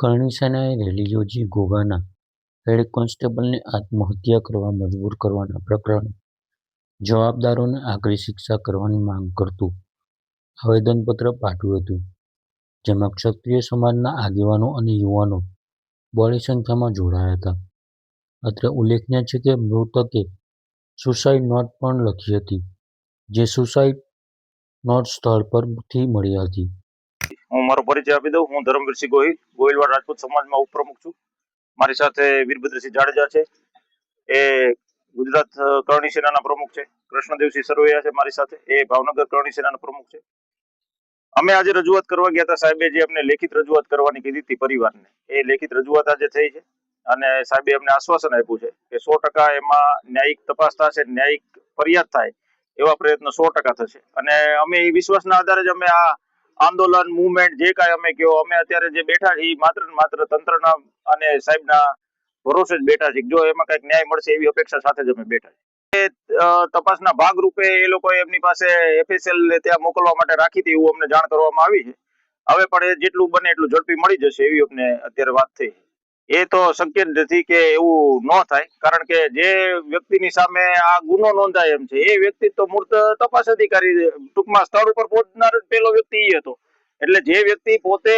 કરણી rally યોજી ઘોઘાના હેડ કોન્સ્ટેબલને આત્મહત્યા કરવા મજબૂર કરવાના પ્રકરણે જવાબદારોને આકરી શિક્ષા કરવાની માંગ કરતું આવેદનપત્ર પાઠવ્યું હતું, જેમાં ક્ષત્રિય સમાજના આગેવાનો અને યુવાનો બળી સંખ્યામાં જોડાયા હતા. અત્રે ઉલ્લેખનીય છે કે મૃતકે સુસાઇડ નોટ પણ લખી હતી, જે સુસાઇડ નોટ સ્થળ પરથી મળી હતી. હું મારો પરિચય આપી દઉં. હું ધર્મવીરસિંહ ગોહિલ, ગોહિલવાડ રાજપૂત સમાજમાં ઉપપ્રમુખ છું. મારી સાથે વીરભદ્રસિંહ જાડેજા છે. એ ગુજરાત કરણી સેનાના પ્રમુખ છે. કૃષ્ણદેવસિંહ સરવૈયા છે મારી સાથે. એ ભાવનગર કરણી સેનાના પ્રમુખ છે. અમે આજે રજૂઆત કરવા ગયા હતા સાહેબે જે અમને લેખિત રજૂઆત કરવાની કીધી હતી પરિવારને. એ લેખિત રજૂઆત આજે થઈ છે અને સાહેબે અમને આશ્વાસન આપ્યું છે કે સો ટકા એમાં ન્યાયિક તપાસ થશે, ન્યાયિક ફરિયાદ થાય એવા પ્રયત્નો સો ટકા થશે. અને અમે એ વિશ્વાસના આધારે જ અમે આ આંદોલન મુવમેન્ટ જે કાંઈ અમે કહો, અમે અત્યારે જે બેઠા છીએ માત્ર માત્ર તંત્રના અને સાહેબના ભરોસે જ બેઠા છીએ. જો એમાં કંઈક ન્યાય મળશે એવી અપેક્ષા સાથે જ અમે બેઠા છીએ. તપાસના ભાગરૂપે એ લોકોએ એમની પાસે એફએસએલ ત્યાં મોકલવા માટે રાખી હતી, એવું અમને જાણ કરવામાં આવી છે. હવે પણ એ જેટલું બને એટલું ઝડપી મળી જશે એવી અમને અત્યારે વાત થઈ એ તો શક્ય નથી કે એવું ન થાય કારણ કે જે વ્યક્તિની સામે આ ગુનો નોંધાય એમ છે એ વ્યક્તિ તો મૂર્ત તપાસ અધિકારી ટૂંકમાં સ્થળ ઉપર પહોંચનાર પેલો વ્યક્તિ એ હતો. એટલે જે વ્યક્તિ પોતે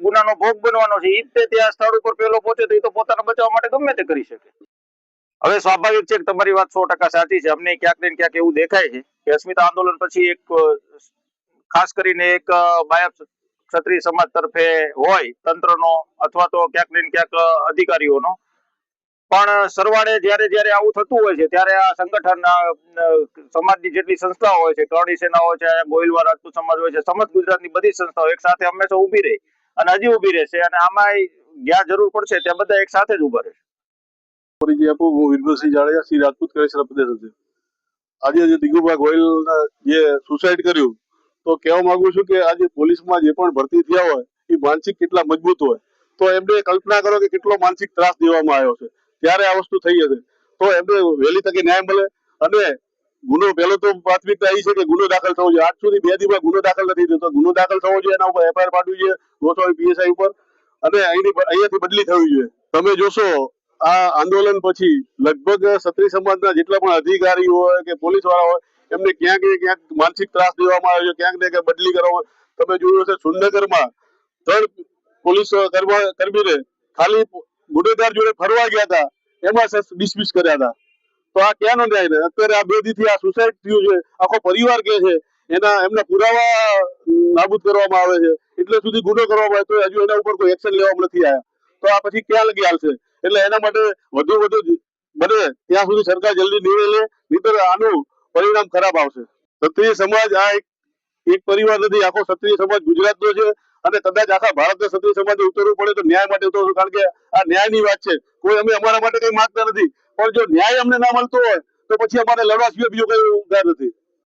ગુનાનો ભોગ બનવાનો છે એ તે ત્યાં સ્થળ ઉપર પેલો પહોંચે તો એ તો પોતાના બચાવવા માટે ગમે તે કરી શકે. હવે સ્વાભાવિક છે કે તમારી વાત સો ટકા સાચી છે અમને ક્યાંક ને ક્યાંક એવું દેખાય છે કે અસ્મિતા આંદોલન પછી એક ખાસ કરીને એક અ, બાયફ ક્ષત્રિય સમાજ તરફે હોય તંત્રનો અથવા તો ક્યાંક ને ક્યાંક અધિકારીઓનો. પણ સરવાળે જ્યારે જ્યારે આવું થતું હોય છે, ત્યારે આ સંગઠન સમાજની જેટલી સંસ્થાઓ હોય છે કરણી સેના હોય છે ગોહિલવા રાજપૂત સમાજ હોય છે, સમસ્ત ગુજરાતની બધી સંસ્થાઓ એક સાથે હંમેશા ઊભી રહી અને હજી ઊભી રહેશે અને આમાં જ્યાં જરૂર પડશે ત્યાં બધા એક સાથે જ ઊભા રહેશે. પરિચય આપું, હું વીરભદ્રસિંહ જાડેજા, શ્રી રાજપૂત કલેક્ટર પ્રદેશ આજે જે દિગુભાઈ ગોયલ જે સુસાઇડ કર્યું તો કહેવા માંગુ છું કે આજે પોલીસમાં જે પણ ભરતી થયા હોય, એ માનસિક કેટલા મજબૂત હોય. તો એમને કલ્પના કરો કે કેટલો માનસિક ત્રાસ દેવામાં આવ્યો છે. ત્યારે આ વસ્તુ થઈ હશે. તો એમને વહેલી તકે ન્યાય મળે અને ગુનો, પહેલો તો પ્રાથમિકતા એ છે કે ગુનો દાખલ થવો જોઈએ. આજ સુધી બે દિવસ ગુનો દાખલ નથી થયો. ગુનો દાખલ થવો જોઈએ, એના ઉપર એફઆઈઆર પાડવી જોઈએ ગોસ્વામી પીએસઆઈ ઉપર. અને અહીંની અહીંયાથી બદલી થવી જોઈએ. તમે જોશો, આ આંદોલન પછી લગભગ સત્રી સમાજના જેટલા પણ અધિકારીઓ હોય કે પોલીસવાળા હોય એમને ક્યાંક ને ક્યાંક માનસિક ત્રાસ દેવામાં આવે છે, ક્યાંક ને ક્યાંક બદલી કરવામાં તમે જોયું હશે સુરનગરમાં ત્રણ પોલીસ કર્મીને ખાલી ગુનેગાર જોડે ફરવા ગયા હતા. એમાં ડિસમિસ કર્યા હતા. તો આ ક્યાંનો ન્યાય ને અત્યારે આ બે દીથી આ સુસાઇડ થયું છે. આખો પરિવાર કે છે, એના, એમના પુરાવા નાબૂદ કરવામાં આવે છે. એટલે સુધી ગુનો કરવામાં આવે તો હજુ એના ઉપર કોઈ એક્શન લેવામાં નથી આવ્યા. તો આ પછી ક્યાં લગી હાલશે એટલે એના માટે વધુ વધુ બને. ત્યાં સુધી સરકાર જલ્દી નિર્ણય લે. નહીતર આનું પરિણામ ખરાબ આવશે. ક્ષત્રિય સમાજ આ એક એક પરિવાર નથી, આખો ક્ષત્રિય સમાજ ગુજરાતનો છે. અને કદાચ આખા ભારતના ક્ષત્રિય સમાજ ઉતરવું પડે તો ન્યાય માટે ઉતરવું કારણ કે આ ન્યાયની વાત છે. કોઈ અમે અમારા માટે કઈ માંગતા નથી. પણ જો ન્યાય અમને ના મળતો હોય, તો પછી અમારે લડવા સિવાય બીજો કઈ ઉદ્ધાર નથી.